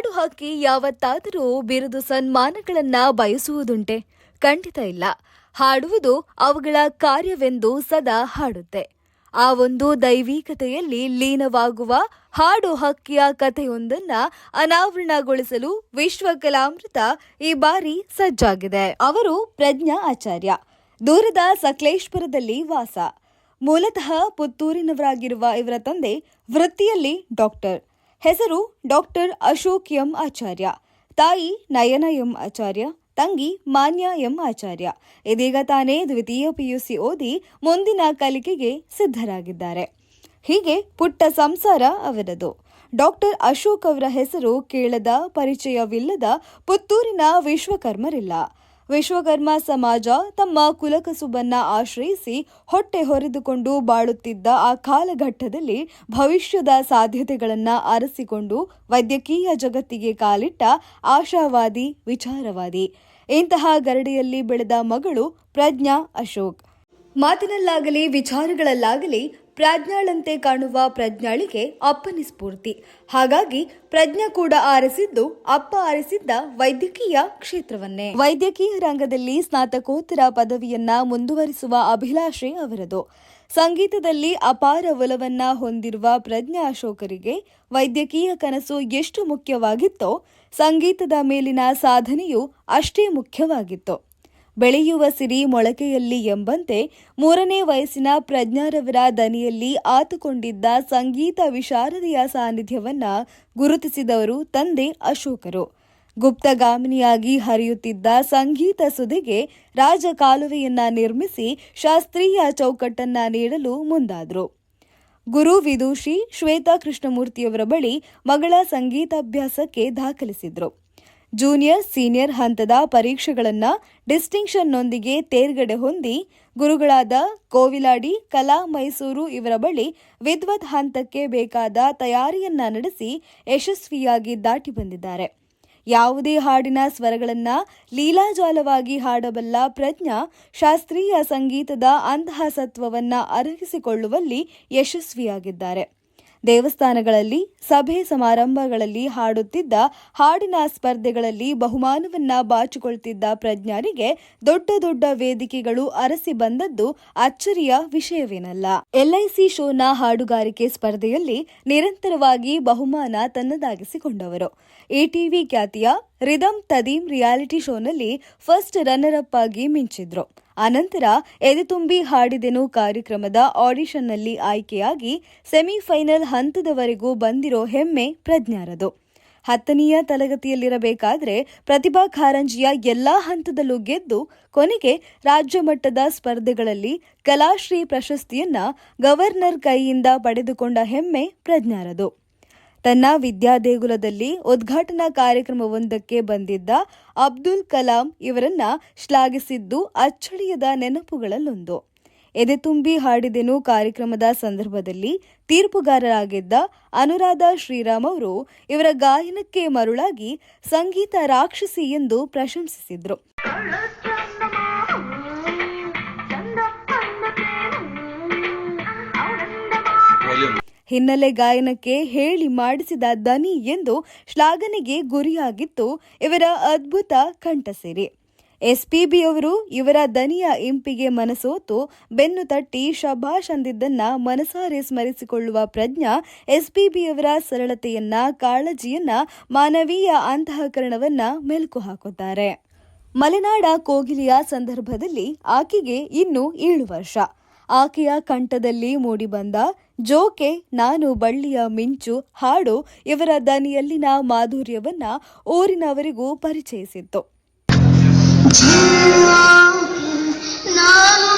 ಹಾಡು ಹಾಕಿ ಯಾವತ್ತಾದರೂ ಬಿರುದು ಸನ್ಮಾನಗಳನ್ನ ಬಯಸುವುದುಂಟೆ. ಖಂಡಿತ ಇಲ್ಲ. ಹಾಡುವುದು ಅವುಗಳ ಕಾರ್ಯವೆಂದು ಸದಾ ಹಾಡುತ್ತೆ. ಆ ಒಂದು ದೈವಿಕತೆಯಲ್ಲಿ ಲೀನವಾಗುವ ಹಾಡು ಹಕ್ಕಿಯ ಕಥೆಯೊಂದನ್ನ ಅನಾವರಣಗೊಳಿಸಲು ವಿಶ್ವಕಲಾಮೃತ ಈ ಬಾರಿ ಸಜ್ಜಾಗಿದೆ. ಅವರು ಪ್ರಜ್ಞಾ ಆಚಾರ್ಯ. ದೂರದ ಸಕಲೇಶ್ಪುರದಲ್ಲಿ ವಾಸ. ಮೂಲತಃ ಪುತ್ತೂರಿನವರಾಗಿರುವ ಇವರ ತಂದೆ ವೃತ್ತಿಯಲ್ಲಿ ಡಾಕ್ಟರ್. ಹೆಸರು ಡಾಕ್ಟರ್ ಅಶೋಕ್ ಎಂ ಆಚಾರ್ಯ. ತಾಯಿ ನಯನ ಎಂ ಆಚಾರ್ಯ, ತಂಗಿ ಮಾನ್ಯ ಎಂ ಆಚಾರ್ಯ. ಇದೀಗ ತಾನೇ ದ್ವಿತೀಯ ಪಿಯುಸಿ ಓದಿ ಮುಂದಿನ ಕಲಿಕೆಗೆ ಸಿದ್ಧರಾಗಿದ್ದಾರೆ. ಹೀಗೆ ಪುಟ್ಟ ಸಂಸಾರ ಅವರದು. ಡಾಕ್ಟರ್ ಅಶೋಕ್ ಅವರ ಹೆಸರು ಕೇಳದ ಪರಿಚಯವಿಲ್ಲದ ಪುತ್ತೂರಿನ ವಿಶ್ವಕರ್ಮರಿಲ್ಲ. ವಿಶ್ವಕರ್ಮ ಸಮಾಜ ತಮ್ಮ ಕುಲಕಸುಬನ್ನ ಆಶ್ರಯಿಸಿ ಹೊಟ್ಟೆ ಹೊರೆದುಕೊಂಡು ಬಾಳುತ್ತಿದ್ದ ಆ ಕಾಲಘಟ್ಟದಲ್ಲಿ ಭವಿಷ್ಯದ ಸಾಧ್ಯತೆಗಳನ್ನು ಅರಸಿಕೊಂಡು ವೈದ್ಯಕೀಯ ಜಗತ್ತಿಗೆ ಕಾಲಿಟ್ಟ ಆಶಾವಾದಿ, ವಿಚಾರವಾದಿ. ಇಂತಹ ಗರಡಿಯಲ್ಲಿ ಬೆಳೆದ ಮಗಳು ಪ್ರಜ್ಞಾ ಅಶೋಕ್. ಮಾತಿನಲ್ಲಾಗಲಿ, ವಿಚಾರಗಳಲ್ಲಾಗಲಿ ಪ್ರಾಜ್ಞಾಳಂತೆ ಕಾಣುವ ಪ್ರಜ್ಞಾಳಿಗೆ ಅಪ್ಪನ ಸ್ಫೂರ್ತಿ. ಹಾಗಾಗಿ ಪ್ರಜ್ಞಾ ಕೂಡ ಆರಿಸಿದ್ದು ಅಪ್ಪ ಆರಿಸಿದ್ದ ವೈದ್ಯಕೀಯ ಕ್ಷೇತ್ರವನ್ನೇ. ವೈದ್ಯಕೀಯ ರಂಗದಲ್ಲಿ ಸ್ನಾತಕೋತ್ತರ ಪದವಿಯನ್ನ ಮುಂದುವರಿಸುವ ಅಭಿಲಾಷೆ ಅವರದು. ಸಂಗೀತದಲ್ಲಿ ಅಪಾರ ಒಲವನ್ನ ಹೊಂದಿರುವ ಪ್ರಜ್ಞಾ ಅಶೋಕರಿಗೆ ವೈದ್ಯಕೀಯ ಕನಸು ಎಷ್ಟು ಮುಖ್ಯವಾಗಿತ್ತೋ, ಸಂಗೀತದ ಮೇಲಿನ ಸಾಧನೆಯು ಅಷ್ಟೇ ಮುಖ್ಯವಾಗಿತ್ತು. ಬೆಳೆಯುವ ಸಿರಿ ಮೊಳಕೆಯಲ್ಲಿ ಎಂಬಂತೆ ಮೂರನೇ ವಯಸ್ಸಿನ ಪ್ರಜ್ಞಾರವರ ದನಿಯಲ್ಲಿ ಆತುಕೊಂಡಿದ್ದ ಸಂಗೀತ ವಿಶಾರದೆಯ ಸಾನ್ನಿಧ್ಯವನ್ನ ಗುರುತಿಸಿದವರು ತಂದೆ ಅಶೋಕರು. ಗುಪ್ತಗಾಮಿನಿಯಾಗಿ ಹರಿಯುತ್ತಿದ್ದ ಸಂಗೀತ ಸುದಿಗೆ ರಾಜಕಾಲುವೆಯನ್ನ ನಿರ್ಮಿಸಿ ಶಾಸ್ತ್ರೀಯ ಚೌಕಟ್ಟನ್ನ ನೀಡಲು ಮುಂದಾದರು. ಗುರು ವಿದೂಷಿ ಶ್ವೇತಾ ಕೃಷ್ಣಮೂರ್ತಿಯವರ ಬಳಿ ಮಗಳ ಸಂಗೀತಾಭ್ಯಾಸಕ್ಕೆ ದಾಖಲಿಸಿದ್ರು. ಜೂನಿಯರ್, ಸೀನಿಯರ್ ಹಂತದ ಪರೀಕ್ಷೆಗಳನ್ನು ಡಿಸ್ಟಿಂಕ್ಷನ್ನೊಂದಿಗೆ ತೇರ್ಗಡೆ ಹೊಂದಿ ಗುರುಗಳಾದ ಕೋವಿಲಾಡಿ, ಕಲಾ ಮೈಸೂರು ಇವರ ಬಳಿ ವಿದ್ವತ್ ಹಂತಕ್ಕೆ ಬೇಕಾದ ತಯಾರಿಯನ್ನ ನಡೆಸಿ ಯಶಸ್ವಿಯಾಗಿ ದಾಟಿ ಬಂದಿದ್ದಾರೆ. ಯಾವುದೇ ಹಾಡಿನ ಸ್ವರಗಳನ್ನು ಲೀಲಾಜಾಲವಾಗಿ ಹಾಡಬಲ್ಲ ಪ್ರಜ್ಞಾ ಶಾಸ್ತ್ರೀಯ ಸಂಗೀತದ ಅಂತಹ ಸತ್ವವನ್ನು ಅರಗಿಸಿಕೊಳ್ಳುವಲ್ಲಿ ಯಶಸ್ವಿಯಾಗಿದ್ದಾರೆ. ದೇವಸ್ಥಾನಗಳಲ್ಲಿ, ಸಭೆ ಸಮಾರಂಭಗಳಲ್ಲಿ ಹಾಡುತ್ತಿದ್ದ, ಹಾಡಿನ ಸ್ಪರ್ಧೆಗಳಲ್ಲಿ ಬಹುಮಾನವನ್ನ ಬಾಚಿಕೊಳ್ತಿದ್ದ ಪ್ರಜ್ಞಾರಿಗೆ ದೊಡ್ಡ ದೊಡ್ಡ ವೇದಿಕೆಗಳು ಅರಸಿ ಬಂದದ್ದು ಅಚ್ಚರಿಯ ವಿಷಯವೇನಲ್ಲ. ಎಲ್ಐಸಿ ಶೋನ ಹಾಡುಗಾರಿಕೆ ಸ್ಪರ್ಧೆಯಲ್ಲಿ ನಿರಂತರವಾಗಿ ಬಹುಮಾನ ತನ್ನದಾಗಿಸಿಕೊಂಡವರು. ಎಟಿವಿ ಖ್ಯಾತಿಯ ರಿದಮ್ ತದೀಮ್ ರಿಯಾಲಿಟಿ ಶೋನಲ್ಲಿ ಫಸ್ಟ್ ರನ್ನರ್ ಅಪ್ ಆಗಿ ಮಿಂಚಿದ್ರು. ಅನಂತರ ಎದೆತುಂಬಿ ಹಾಡಿದೆನು ಕಾರ್ಯಕ್ರಮದ ಆಡಿಷನ್ನಲ್ಲಿ ಆಯ್ಕೆಯಾಗಿ ಸೆಮಿಫೈನಲ್ ಹಂತದವರೆಗೂ ಬಂದಿರೋ ಹೆಮ್ಮೆ ಪ್ರಜ್ಞಾರದು. ಹತ್ತನೆಯ ತರಗತಿಯಲ್ಲಿರಬೇಕಾದ್ರೆ ಪ್ರತಿಭಾ ಕಾರಂಜಿಯ ಎಲ್ಲಾ ಹಂತದಲ್ಲೂ ಗೆದ್ದು ಕೊನೆಗೆ ರಾಜ್ಯ ಮಟ್ಟದ ಸ್ಪರ್ಧೆಗಳಲ್ಲಿ ಕಲಾಶ್ರೀ ಪ್ರಶಸ್ತಿಯನ್ನ ಗವರ್ನರ್ ಕೈಯಿಂದ ಪಡೆದುಕೊಂಡ ಹೆಮ್ಮೆ ಪ್ರಜ್ಞಾರದು. ತನ್ನ ವಿದ್ಯಾದೇಗುಲದಲ್ಲಿ ಉದ್ಘಾಟನಾ ಕಾರ್ಯಕ್ರಮವೊಂದಕ್ಕೆ ಬಂದಿದ್ದ ಅಬ್ದುಲ್ ಕಲಾಂ ಇವರನ್ನ ಶ್ಲಾಘಿಸಿದ್ದು ಅಚ್ಚಳಿಯದ ನೆನಪುಗಳಲ್ಲೊಂದು. ಎದೆ ತುಂಬಿ ಹಾಡಿದೆನು ಕಾರ್ಯಕ್ರಮದ ಸಂದರ್ಭದಲ್ಲಿ ತೀರ್ಪುಗಾರರಾಗಿದ್ದ ಅನುರಾಧ ಶ್ರೀರಾಮ್ ಅವರು ಇವರ ಗಾಯನಕ್ಕೆ ಮರುಳಾಗಿ ಸಂಗೀತ ರಾಕ್ಷಸಿ ಎಂದು ಪ್ರಶಂಸಿಸಿದ್ರು. ಹಿನ್ನೆಲೆ ಗಾಯನಕ್ಕೆ ಹೇಳಿ ಮಾಡಿಸಿದ ದನಿ ಎಂದು ಶ್ಲಾಘನೆಗೆ ಗುರಿಯಾಗಿತ್ತು ಇವರ ಅದ್ಭುತ ಕಂಠಸಿರಿ. ಎಸ್ಪಿಬಿ ಅವರು ಇವರ ದನಿಯ ಇಂಪಿಗೆ ಮನಸೋತು, ಬೆನ್ನು ತಟ್ಟಿ ಶಭಾಷ್ ಅಂದಿದ್ದನ್ನ ಮನಸಾರೆ ಸ್ಮರಿಸಿಕೊಳ್ಳುವ ಪ್ರಜ್ಞಾ ಎಸ್ಪಿಬಿಯವರ ಸರಳತೆಯನ್ನ, ಕಾಳಜಿಯನ್ನ, ಮಾನವೀಯ ಅಂತಃಕರಣವನ್ನ ಮೆಲುಕು ಹಾಕುತ್ತಾರೆ. ಮಲೆನಾಡ ಕೋಗಿಲಿಯ ಸಂದರ್ಭದಲ್ಲಿ ಆಕೆಗೆ ಇನ್ನು ಏಳು ವರ್ಷ. ಆಕೆಯ ಕಂಠದಲ್ಲಿ ಮೂಡಿಬಂದ ಜೋಕೆ ನಾನು ಬಳ್ಳಿಯ ಮಿಂಚು ಹಾಡು ಇವರ ದನಿಯಲ್ಲಿನ ಮಾಧುರ್ಯವನ್ನ ಊರಿನವರಿಗೂ ಪರಿಚಯಿಸಿತ್ತು. ನಾನು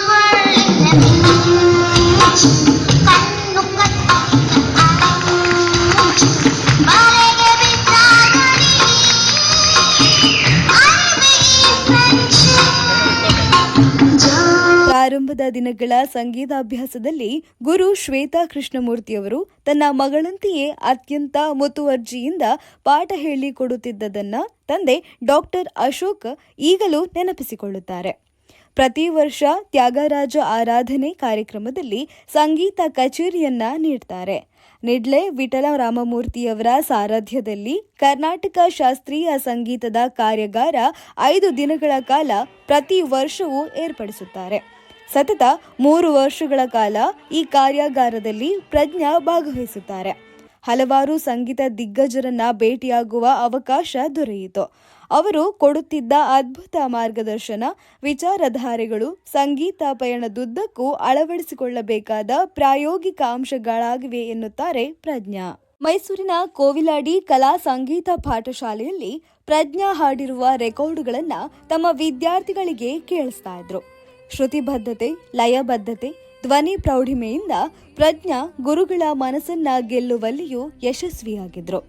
ಪ್ರಾರಂಭದ ದಿನಗಳ ಸಂಗೀತಾಭ್ಯಾಸದಲ್ಲಿ ಗುರು ಶ್ವೇತಾ ಕೃಷ್ಣಮೂರ್ತಿಯವರು ತನ್ನ ಮಗಳಂತೆಯೇ ಅತ್ಯಂತ ಮುತುವರ್ಜಿಯಿಂದ ಪಾಠ ಹೇಳಿಕೊಡುತ್ತಿದ್ದದನ್ನ ತಂದೆ ಡಾಕ್ಟರ್ ಅಶೋಕ್ ಈಗಲೂ ನೆನಪಿಸಿಕೊಳ್ಳುತ್ತಾರೆ. ಪ್ರತಿ ವರ್ಷ ತ್ಯಾಗರಾಜ ಆರಾಧನೆ ಕಾರ್ಯಕ್ರಮದಲ್ಲಿ ಸಂಗೀತ ಕಚೇರಿಯನ್ನ ನೀಡ್ತಾರೆ. ನಿಡ್ಲೆ ವಿಠಲ ರಾಮಮೂರ್ತಿಯವರ ಸಾರಥ್ಯದಲ್ಲಿ ಕರ್ನಾಟಕ ಶಾಸ್ತ್ರೀಯ ಸಂಗೀತದ ಕಾರ್ಯಾಗಾರ ಐದು ದಿನಗಳ ಕಾಲ ಪ್ರತಿ ವರ್ಷವೂ ಏರ್ಪಡಿಸುತ್ತಾರೆ. ಸತತ ಮೂರು ವರ್ಷಗಳ ಕಾಲ ಈ ಕಾರ್ಯಾಗಾರದಲ್ಲಿ ಪ್ರಜ್ಞಾ ಭಾಗವಹಿಸುತ್ತಾರೆ. ಹಲವಾರು ಸಂಗೀತ ದಿಗ್ಗಜರನ್ನ ಭೇಟಿಯಾಗುವ ಅವಕಾಶ ದೊರೆಯಿತು. ಅವರು ಕೊಡುತ್ತಿದ್ದ ಅದ್ಭುತ ಮಾರ್ಗದರ್ಶನ, ವಿಚಾರಧಾರೆಗಳು ಸಂಗೀತ ಪಯಣದುದ್ದಕ್ಕೂ ಅಳವಡಿಸಿಕೊಳ್ಳಬೇಕಾದ ಪ್ರಾಯೋಗಿಕ ಅಂಶಗಳಾಗಿವೆ ಎನ್ನುತ್ತಾರೆ ಪ್ರಜ್ಞಾ. ಮೈಸೂರಿನ ಕೋವಿಲಾಡಿ ಕಲಾ ಸಂಗೀತ ಪಾಠಶಾಲೆಯಲ್ಲಿ ಪ್ರಜ್ಞಾ ಹಾಡಿರುವ ರೆಕಾರ್ಡ್ಗಳನ್ನು ತಮ್ಮ ವಿದ್ಯಾರ್ಥಿಗಳಿಗೆ ಕೇಳಿಸ್ತಾ ಇದ್ರು. ಶ್ರುತಿಬದ್ಧತೆ, ಲಯಬದ್ಧತೆ, ಧ್ವನಿ ಪ್ರೌಢಿಮೆಯಿಂದ ಪ್ರಜ್ಞಾ ಗುರುಗಳ ಮನಸ್ಸನ್ನ ಗೆಲ್ಲುವಲ್ಲಿಯೂ ಯಶಸ್ವಿಯಾಗಿದ್ರು.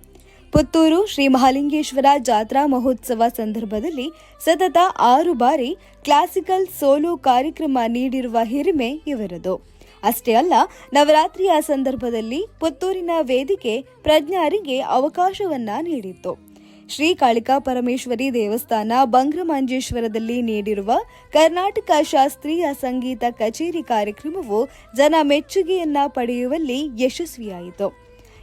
ಪುತ್ತೂರು ಶ್ರೀ ಮಹಾಲಿಂಗೇಶ್ವರ ಜಾತ್ರಾ ಮಹೋತ್ಸವ ಸಂದರ್ಭದಲ್ಲಿ ಸತತ ಆರು ಬಾರಿ ಕ್ಲಾಸಿಕಲ್ ಸೋಲೋ ಕಾರ್ಯಕ್ರಮ ನೀಡಿರುವ ಹಿರಿಮೆ ಇವರದು. ಅಷ್ಟೇ ಅಲ್ಲ, ನವರಾತ್ರಿಯ ಸಂದರ್ಭದಲ್ಲಿ ಪುತ್ತೂರಿನ ವೇದಿಕೆ ಪ್ರಜ್ಞಾರಿಗೆ ಅವಕಾಶವನ್ನ ನೀಡಿತ್ತು. ಶ್ರೀ ಕಾಳಿಕಾ ಪರಮೇಶ್ವರಿ ದೇವಸ್ಥಾನ ಬಂಗ್ರಮಂಜೇಶ್ವರದಲ್ಲಿ ನೀಡಿರುವ ಕರ್ನಾಟಕ ಶಾಸ್ತ್ರೀಯ ಸಂಗೀತ ಕಚೇರಿ ಕಾರ್ಯಕ್ರಮವು ಜನ ಮೆಚ್ಚುಗೆಯನ್ನ ಪಡೆಯುವಲ್ಲಿ ಯಶಸ್ವಿಯಾಯಿತು.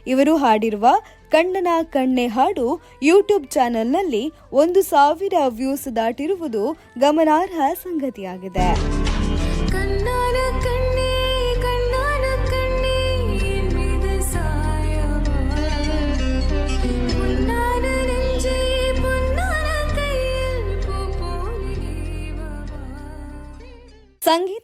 ಇವರು ಹಾಡಿರುವ ಕಣ್ಣನ ಕಣ್ಣೆ ಹಾಡು ಯೂಟ್ಯೂಬ್ ಚಾನೆಲ್ನಲ್ಲಿ ಒಂದು ಸಾವಿರ ವ್ಯೂಸ್ ದಾಟಿರುವುದು ಗಮನಾರ್ಹ ಸಂಗತಿಯಾಗಿದೆ.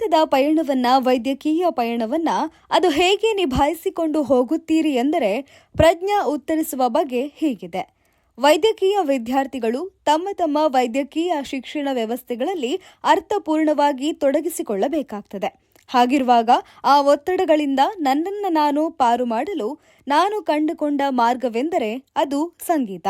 ಸಂಗೀತದ ಪಯಣವನ್ನ, ವೈದ್ಯಕೀಯ ಪಯಣವನ್ನ ಅದು ಹೇಗೆ ನಿಭಾಯಿಸಿಕೊಂಡು ಹೋಗುತ್ತೀರಿ ಎಂದರೆ ಪ್ರಜ್ಞಾ ಉತ್ತರಿಸುವ ಬಗ್ಗೆ ಹೀಗಿದೆ. ವೈದ್ಯಕೀಯ ವಿದ್ಯಾರ್ಥಿಗಳು ತಮ್ಮ ತಮ್ಮ ವೈದ್ಯಕೀಯ ಶಿಕ್ಷಣ ವ್ಯವಸ್ಥೆಗಳಲ್ಲಿ ಅರ್ಥಪೂರ್ಣವಾಗಿ ತೊಡಗಿಸಿಕೊಳ್ಳಬೇಕಾಗ್ತದೆ. ಹಾಗಿರುವಾಗ ಆ ಒತ್ತಡಗಳಿಂದ ನನ್ನನ್ನು ನಾನು ಪಾರು ಮಾಡಲು ನಾನು ಕಂಡುಕೊಂಡ ಮಾರ್ಗವೆಂದರೆ ಅದು ಸಂಗೀತ.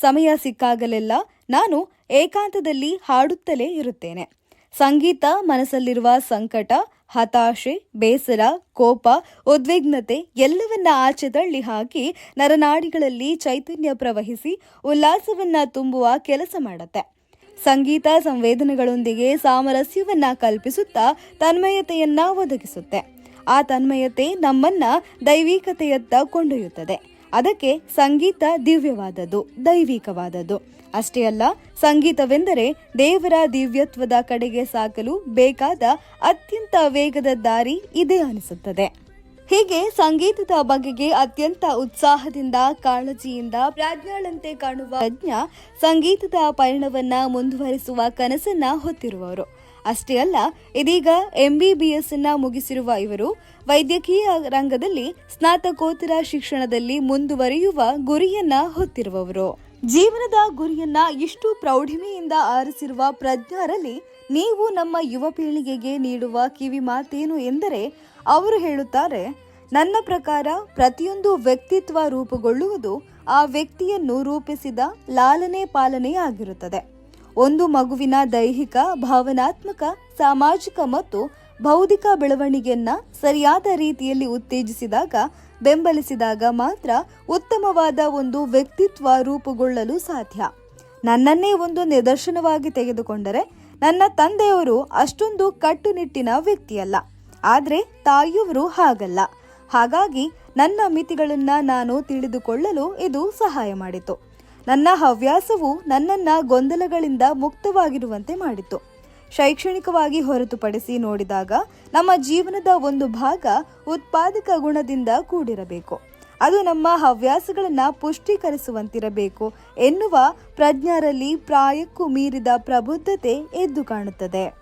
ಸಮಯ ಸಿಕ್ಕಾಗಲೆಲ್ಲ ನಾನು ಏಕಾಂತದಲ್ಲಿ ಹಾಡುತ್ತಲೇ ಇರುತ್ತೇನೆ. ಸಂಗೀತ ಮನಸ್ಸಲ್ಲಿರುವ ಸಂಕಟ, ಹತಾಶೆ, ಬೇಸರ, ಕೋಪ, ಉದ್ವಿಗ್ನತೆ ಎಲ್ಲವನ್ನ ಆಚೆ ತಳ್ಳಿ ಹಾಕಿ ನರನಾಡಿಗಳಲ್ಲಿ ಚೈತನ್ಯ ಪ್ರವಹಿಸಿ ಉಲ್ಲಾಸವನ್ನ ತುಂಬುವ ಕೆಲಸ ಮಾಡುತ್ತೆ. ಸಂಗೀತ ಸಂವೇದನೆಗಳೊಂದಿಗೆ ಸಾಮರಸ್ಯವನ್ನ ಕಲ್ಪಿಸುತ್ತಾ ತನ್ಮಯತೆಯನ್ನ ಒದಗಿಸುತ್ತೆ. ಆ ತನ್ಮಯತೆ ನಮ್ಮನ್ನ ದೈವಿಕತೆಯತ್ತ ಕೊಂಡೊಯ್ಯುತ್ತದೆ. ಅದಕ್ಕೆ ಸಂಗೀತ ದಿವ್ಯವಾದದ್ದು, ದೈವಿಕವಾದದ್ದು. ಅಷ್ಟೇ ಅಲ್ಲ, ಸಂಗೀತವೆಂದರೆ ದೇವರ ದಿವ್ಯತ್ವದ ಕಡೆಗೆ ಸಾಕಲು ಬೇಕಾದ ಅತ್ಯಂತ ವೇಗದ ದಾರಿ ಇದೆ ಅನಿಸುತ್ತದೆ. ಹೀಗೆ ಸಂಗೀತದ ಬಗೆಗೆ ಅತ್ಯಂತ ಉತ್ಸಾಹದಿಂದ, ಕಾಳಜಿಯಿಂದ ಪ್ರಾಜ್ಞಾಳಂತೆ ಕಾಣುವ ತಜ್ಞ ಸಂಗೀತದ ಪಯಣವನ್ನ ಮುಂದುವರಿಸುವ ಕನಸನ್ನ ಹೊತ್ತಿರುವವರು. ಅಷ್ಟೇ ಅಲ್ಲ, ಇದೀಗ ಎಂಬಿಬಿಎಸ್ ಅನ್ನ ಮುಗಿಸಿರುವ ಇವರು ವೈದ್ಯಕೀಯ ರಂಗದಲ್ಲಿ ಸ್ನಾತಕೋತ್ತರ ಶಿಕ್ಷಣದಲ್ಲಿ ಮುಂದುವರಿಯುವ ಗುರಿಯನ್ನ ಹೊತ್ತಿರುವವರು. ಜೀವನದ ಗುರಿಯನ್ನ ಇಷ್ಟು ಪ್ರೌಢಿಮೆಯಿಂದ ಆರಿಸಿರುವ ಪ್ರಜ್ಞಾರಲ್ಲಿ ನೀವು ನಮ್ಮ ಯುವ ಪೀಳಿಗೆಗೆ ನೀಡುವ ಕಿವಿ ಮಾತೇನು ಎಂದರೆ, ಅವರು ಹೇಳುತ್ತಾರೆ, ನನ್ನ ಪ್ರಕಾರ ಪ್ರತಿಯೊಂದು ವ್ಯಕ್ತಿತ್ವ ರೂಪುಗೊಳ್ಳುವುದು ಆ ವ್ಯಕ್ತಿಯನ್ನು ರೂಪಿಸಿದ ಲಾಲನೆ ಪಾಲನೆ ಆಗಿರುತ್ತದೆ ಒಂದು ಮಗುವಿನ ದೈಹಿಕ, ಭಾವನಾತ್ಮಕ, ಸಾಮಾಜಿಕ ಮತ್ತು ಬೌದ್ಧಿಕ ಬೆಳವಣಿಗೆಯನ್ನ ಸರಿಯಾದ ರೀತಿಯಲ್ಲಿ ಉತ್ತೇಜಿಸಿದಾಗ, ಬೆಂಬಲಿಸಿದಾಗ ಮಾತ್ರ ಉತ್ತಮವಾದ ಒಂದು ವ್ಯಕ್ತಿತ್ವ ರೂಪುಗೊಳ್ಳಲು ಸಾಧ್ಯ. ನನ್ನನ್ನೇ ಒಂದು ನಿದರ್ಶನವಾಗಿ ತೆಗೆದುಕೊಂಡರೆ ನನ್ನ ತಂದೆಯವರು ಅಷ್ಟೊಂದು ಕಟ್ಟುನಿಟ್ಟಿನ ವ್ಯಕ್ತಿಯಲ್ಲ. ಆದರೆ ತಾಯಿಯವರು ಹಾಗಲ್ಲ. ಹಾಗಾಗಿ ನನ್ನ ಮಿತಿಗಳನ್ನ ನಾನು ತಿಳಿದುಕೊಳ್ಳಲು ಇದು ಸಹಾಯ ಮಾಡಿತು. ನನ್ನ ಹವ್ಯಾಸವು ನನ್ನನ್ನ ಗೊಂದಲಗಳಿಂದ ಮುಕ್ತವಾಗಿರುವಂತೆ ಮಾಡಿತು. ಶೈಕ್ಷಣಿಕವಾಗಿ ಹೊರತುಪಡಿಸಿ ನೋಡಿದಾಗ ನಮ್ಮ ಜೀವನದ ಒಂದು ಭಾಗ ಉತ್ಪಾದಕ ಗುಣದಿಂದ ಕೂಡಿರಬೇಕು. ಅದು ನಮ್ಮ ಹವ್ಯಾಸಗಳನ್ನು ಪುಷ್ಟೀಕರಿಸುವಂತಿರಬೇಕು ಎನ್ನುವ ಪ್ರಜ್ಞರಲ್ಲಿ ಪ್ರಾಯಕ್ಕೂ ಮೀರಿದ ಪ್ರಬುದ್ಧತೆ ಎದ್ದು ಕಾಣುತ್ತದೆ.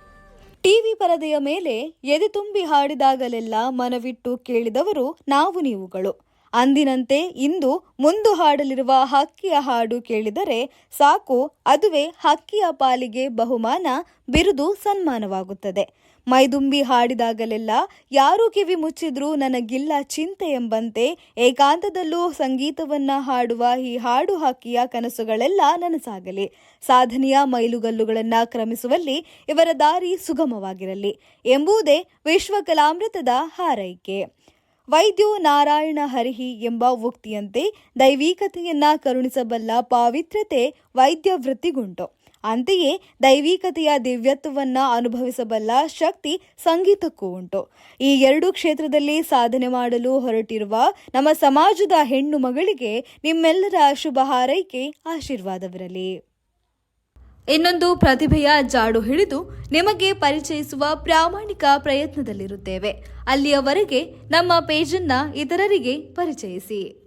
ಟಿವಿ ಪರದೆಯ ಮೇಲೆ ಎದೆ ತುಂಬಿ ಹಾಡಿದಾಗಲೆಲ್ಲ ಮನವಿಟ್ಟು ಕೇಳಿದವರು ನಾವು ನೀವುಗಳು. ಅಂದಿನಂತೆ ಇಂದು ಮುಂದು ಹಾಡಲಿರುವ ಹಕ್ಕಿಯ ಹಾಡು ಕೇಳಿದರೆ ಸಾಕು, ಅದುವೇ ಹಕ್ಕಿಯ ಪಾಲಿಗೆ ಬಹುಮಾನ, ಬಿರುದು ಸನ್ಮಾನವಾಗುತ್ತದೆ. ಮೈದುಂಬಿ ಹಾಡಿದಾಗಲೆಲ್ಲ ಯಾರು ಕಿವಿ ಮುಚ್ಚಿದ್ರೂ ನನಗಿಲ್ಲ ಚಿಂತೆ ಎಂಬಂತೆ ಏಕಾಂತದಲ್ಲೂ ಸಂಗೀತವನ್ನ ಹಾಡುವ ಈ ಹಾಡು ಹಕ್ಕಿಯ ಕನಸುಗಳೆಲ್ಲ ನನಸಾಗಲಿ. ಸಾಧನೆಯ ಮೈಲುಗಲ್ಲುಗಳನ್ನ ಕ್ರಮಿಸುವಲ್ಲಿ ಇವರ ದಾರಿ ಸುಗಮವಾಗಿರಲಿ ಎಂಬುದೇ ವಿಶ್ವಕಲಾಮೃತದ ಹಾರೈಕೆ. ವೈದ್ಯೋ ನಾರಾಯಣ ಹರಿಹಿ ಎಂಬ ಉಕ್ತಿಯಂತೆ ದೈವಿಕತೆಯನ್ನ ಕರುಣಿಸಬಲ್ಲ ಪಾವಿತ್ರ್ಯತೆ ವೈದ್ಯ ವೃತ್ತಿಗುಂಟು. ಅಂತೆಯೇ ದೈವಿಕತೆಯ ದಿವ್ಯತ್ವವನ್ನ ಅನುಭವಿಸಬಲ್ಲ ಶಕ್ತಿ ಸಂಗೀತಕ್ಕೂ ಉಂಟು. ಈ ಎರಡು ಕ್ಷೇತ್ರದಲ್ಲಿ ಸಾಧನೆ ಮಾಡಲು ಹೊರಟಿರುವ ನಮ್ಮ ಸಮಾಜದ ಹೆಣ್ಣು ಮಗಳಿಗೆ ನಿಮ್ಮೆಲ್ಲರ ಶುಭ ಹಾರೈಕೆ ಆಶೀರ್ವಾದವಿರಲಿ. ಇನ್ನೊಂದು ಪ್ರತಿಭೆಯ ಜಾಡು ಹಿಡಿದು ನಿಮಗೆ ಪರಿಚಯಿಸುವ ಪ್ರಾಮಾಣಿಕ ಪ್ರಯತ್ನದಲ್ಲಿರುತ್ತೇವೆ. ಅಲ್ಲಿಯವರೆಗೆ ನಮ್ಮ ಪೇಜನ್ನ ಇತರರಿಗೆ ಪರಿಚಯಿಸಿ.